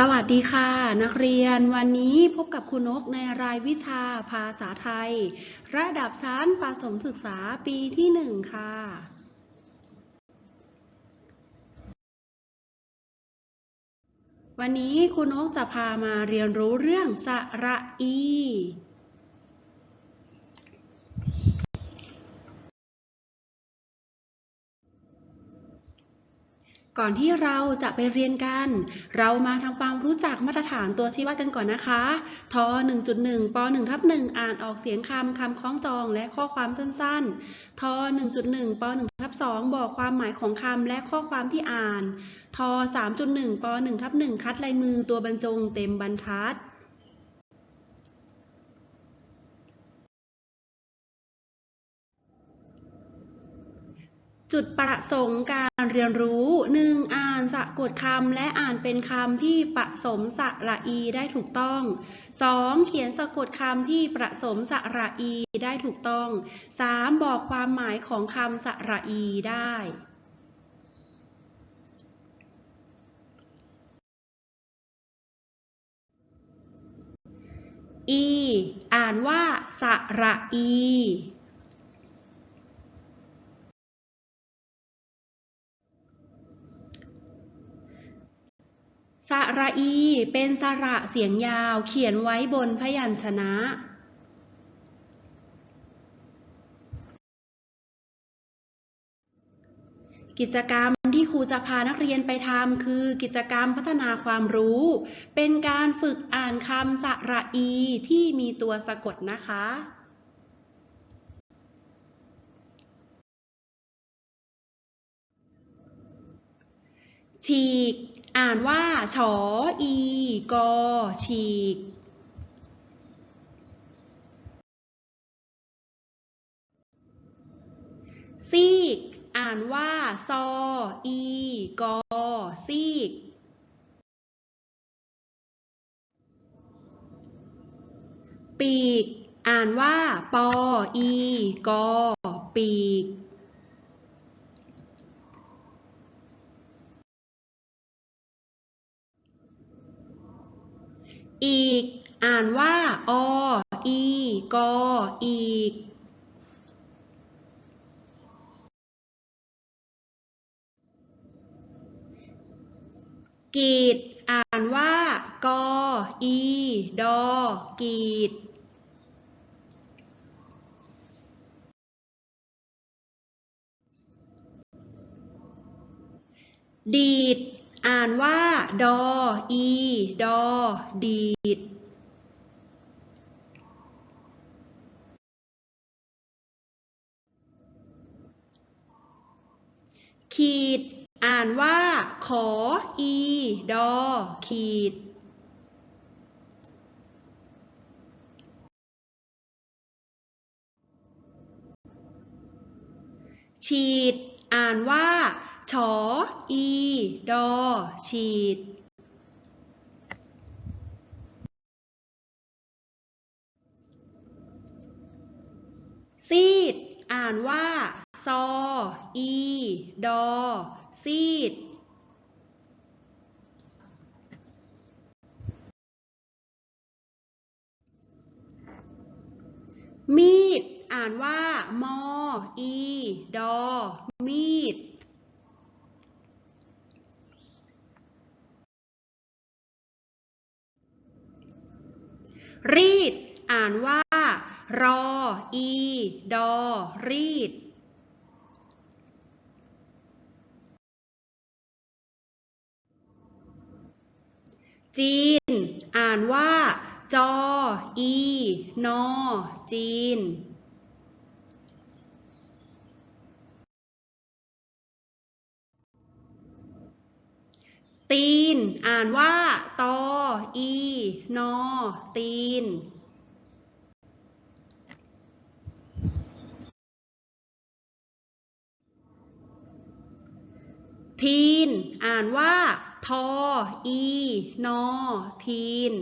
สวัสดีค่ะ นักเรียนวันนี้พบกับครูนกในรายวิชาภาษาไทย ระดับชั้นประสมศึกษาปีที่หนึ่งค่ะ วันนี้ครูนกจะพามาเรียนรู้เรื่องสระอี ก่อนที่เราจะไปเรียนกัน เรามาทำความรู้จักมาตรฐานตัวชี้วัดกันก่อนนะคะ ท 1.1 ป 1 ทับ 1 อ่านออกเสียงคำ คำคล้องจอง และข้อความสั้นๆ ท 1.1 ป 1 ทับ 2 บอกความหมายของคำและข้อความที่อ่าน ท 3.1 ป 1 ทับ 1 คัดลายมือตัวบรรจงเต็มบรรทัด จุดประสงค์การเรียนรู้ 1. อ่านสะกดคำและอ่านเป็นคำที่ผสมสระอีได้ถูกต้อง 2. เขียนสะกดคำที่ผสมสระอีได้ถูกต้อง 3. บอกความหมายของคำสระอีได้อีอ่านว่าสระอี ระอี เป็นสระเสียงยาวเขียนไว้บนพยัญชนะกิจกรรมที่ครูจะพานักเรียนไปทำคือกิจกรรมพัฒนาความรู้ เป็นการฝึกอ่านคำสระอีที่มีตัวสะกดนะคะ ฉีก อ่านว่าฉออีกอฉีกซีก อ่านว่าซออีกอซีกปีก อ่านว่า ปออีกอปีก อีก อ่านว่า อ อี กอ อีก กีด อ่านว่า กอ อี ดอ กีดดีด อ่านว่า ดอ อี ดอ ดีด ขีด อ่านว่า ขอ อี ดอ ขีดฉีด อ่านว่าฉออีดอฉีด ซีด อ่านว่า ซอ อี ดอ ซีด มีานว่ามอ อีดอ มีด รีด อ่านว่า รอ อี ดอ รีด จีน อ่านว่าจอ อี นอ จีน ตีน อ่านว่า ตอ อี นอ ตีน ทีน อ่านว่า ทอ อี นอ ทีน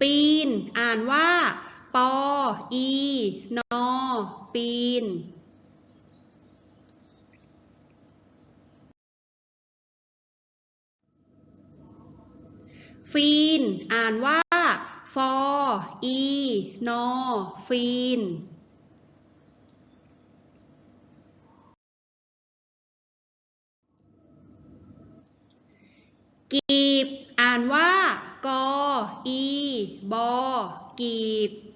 ปีน อ่านว่า ปอ อี นอ ปีน ฟีน อ่านว่า ฟอ อี นอ ฟีนกีบ อ่านว่า กอ อี บอกีบ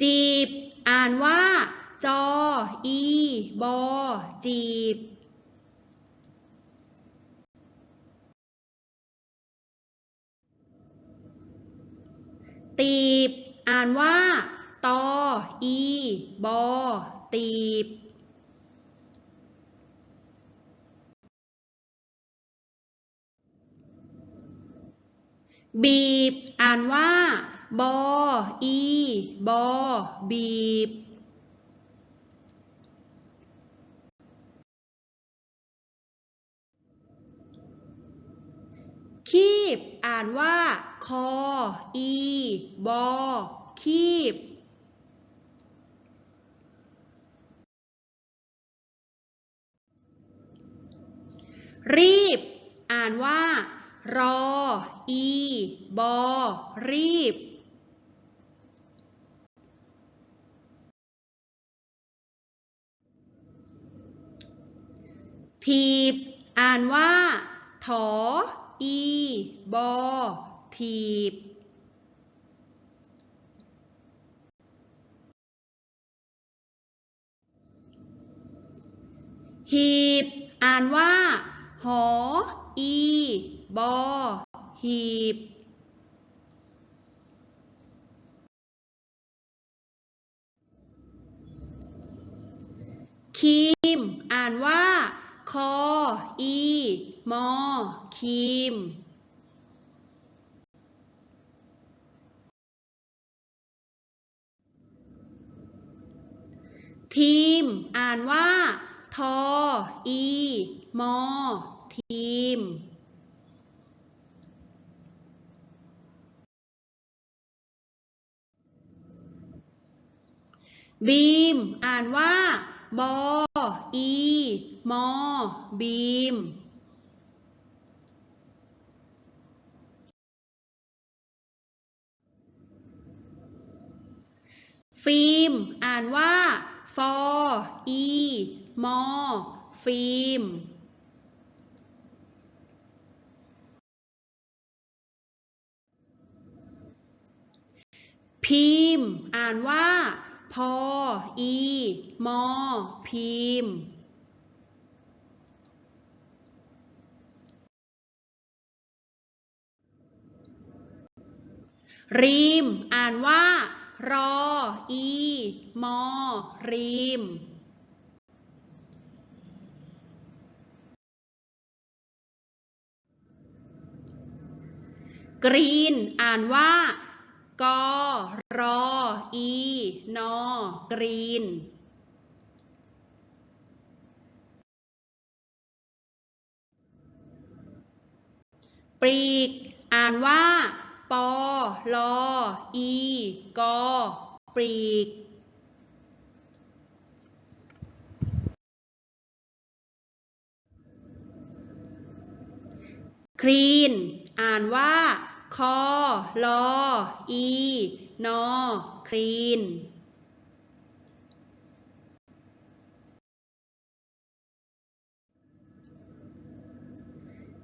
จีบ อ่านว่า จอ อี บอ จีบ ตีบ อ่านว่า ตอ อี บอ ตีบบีบ อ่านว่า บอ อี บอ บีบ คีบ อ่านว่า คอ อี บอ คีบ รีบ อ่านว่า รอ อี บอ รีบ ทีบ อ่านว่า ถอ อี บอทีบ หีบ อ่านว่า หอ อี บอ หีบคีม อ่านว่า คอ อี มอคีมทีม อ่านว่า ทอ อี มอ ทีม บีม อ่านว่า บอ อีมอบีมฟิล์มอ่านว่าฟออีมอฟิล์มพิมพ์ อ่านว่า พอ อี มอ พิมพ์รีม อ่านว่า รอ อี มอ รีม กรีน อ่านว่า กอรออีนอกรีนปรีก อ่านว่า ปอลออีกอปรีก ครีน อ่านว่า คอลอ อี นอ ครีน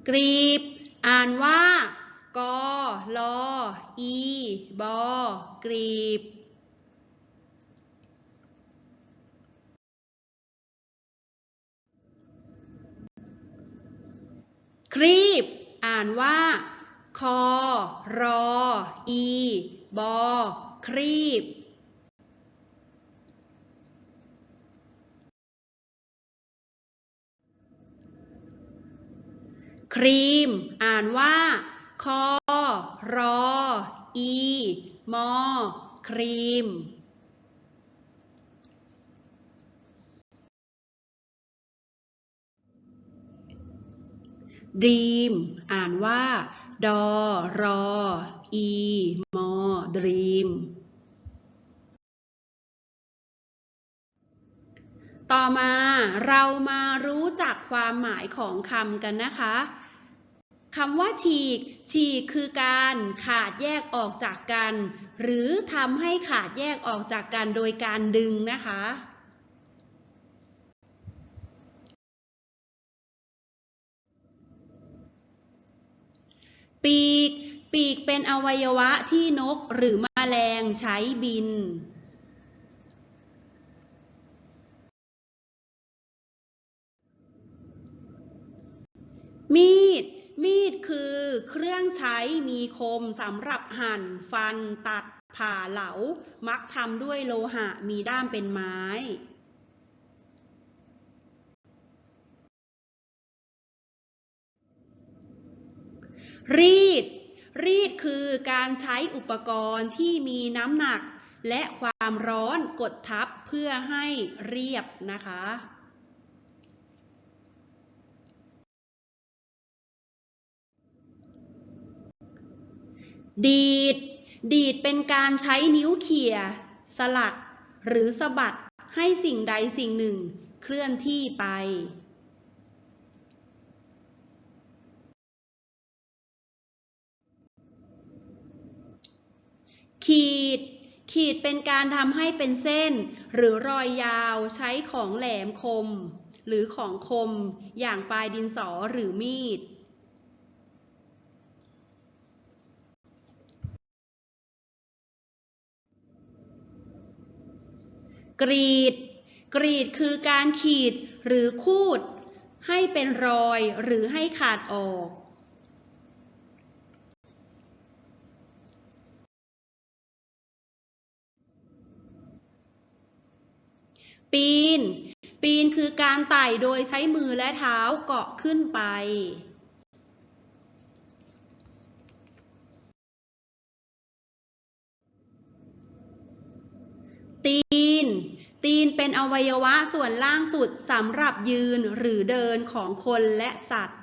กรีบ อ่านว่ากอลอ อี บอ กรีบ ครีบ อ่านว่า คอ รอ อี บอ ครีบ ครีม อ่านว่า คอ รอ อี มอ ครีมดีม อ่านว่า ดอ รอ อี มอดรีมตต่อมาเรามารู้จักความหมายของคำกันนะคะคำว่าฉีก ฉีกคือการขาดแยกออกจากกัน หรือทำให้ขาดแยกออกจากกันโดยการดึงนะคะ ปีก ปีกเป็นอวัยวะที่นกหรือแมลงใช้บินมีด มีดคือเครื่องใช้มีคมสำหรับหั่น ฟันตัดผ่าเหลา มักทำด้วยโลหะมีด้ามเป็นไม้ รีด รีดคือการใช้อุปกรณ์ที่มีน้ำหนัก และความร้อนกดทับเพื่อให้เรียบนะคะดีด ดีดเป็นการใช้นิ้วเขี่ย สลัด หรือสะบัดให้สิ่งใดสิ่งหนึ่งเคลื่อนที่ไป ขีด ขีดเป็นการทำให้เป็นเส้น หรือรอยยาวใช้ของแหลมคม หรือของคม อย่างปลายดินสอหรือมีดกรีด กรีดคือการขีดหรือคูด ให้เป็นรอยหรือให้ขาดออก ปีน ปีนคือการไต่โดยใช้มือและเท้าเกาะขึ้นไป ตีน ตีนเป็นอวัยวะส่วนล่างสุดสำหรับยืนหรือเดินของคนและสัตว์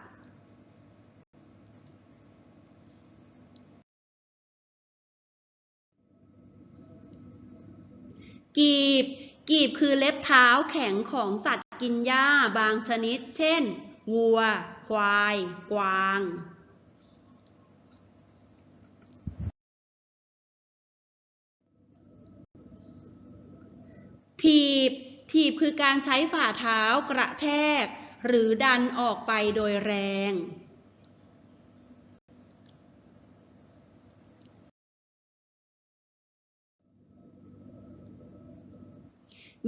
กีบ กีบคือเล็บเท้าแข็งของสัตว์กินหญ้าบางชนิด เช่น วัว ควาย กวาง ถีบ ถีบคือการใช้ฝ่าเท้ากระแทก หรือดันออกไปโดยแรง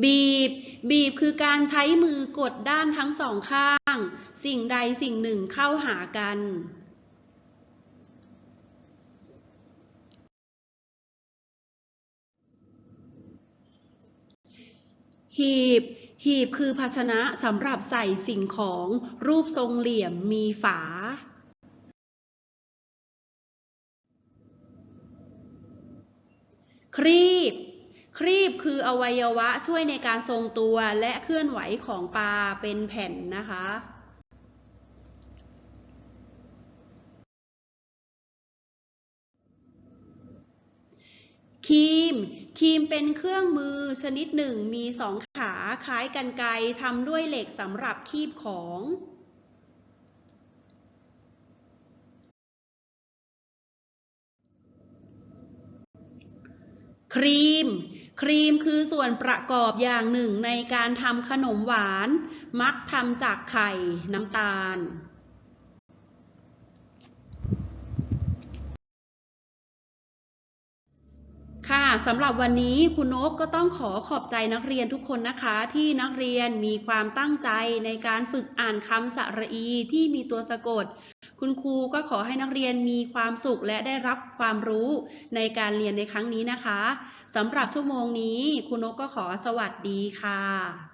บีบ บีบคือการใช้มือกดด้านทั้งสองข้าง สิ่งใดสิ่งหนึ่งเข้าหากันหีบ หีบคือภาชนะสำหรับใส่สิ่งของรูปทรงเหลี่ยมมีฝา ครีบ ครีบคื ออวัยวะช่วยในการทรงตัวและเคลื่อนไหวของปลาเป็นแผ่นนะคะ ครีม ครีมเป็นเครื่องมือชนิดหนึ่งมีสองขาคล้ายกันไกทำด้วยเหล็กสำหรับคีบของครีม ครีมคือส่วนประกอบอย่างหนึ่งในการทำขนมหวาน มักทำจากไข่ น้ำตาล ค่ะสำหรับวันนี้คุณนกก็ต้องขอขอบใจนักเรียนทุกคนนะคะ ที่นักเรียนมีความตั้งใจในการฝึกอ่านคำสระอีที่มีตัวสะกด คุณครูก็ขอให้นักเรียนมีความสุขและได้รับความรู้ในการเรียนในครั้งนี้นะคะสำหรับชั่วโมงนี้คุณนกก็ขอสวัสดีค่ะ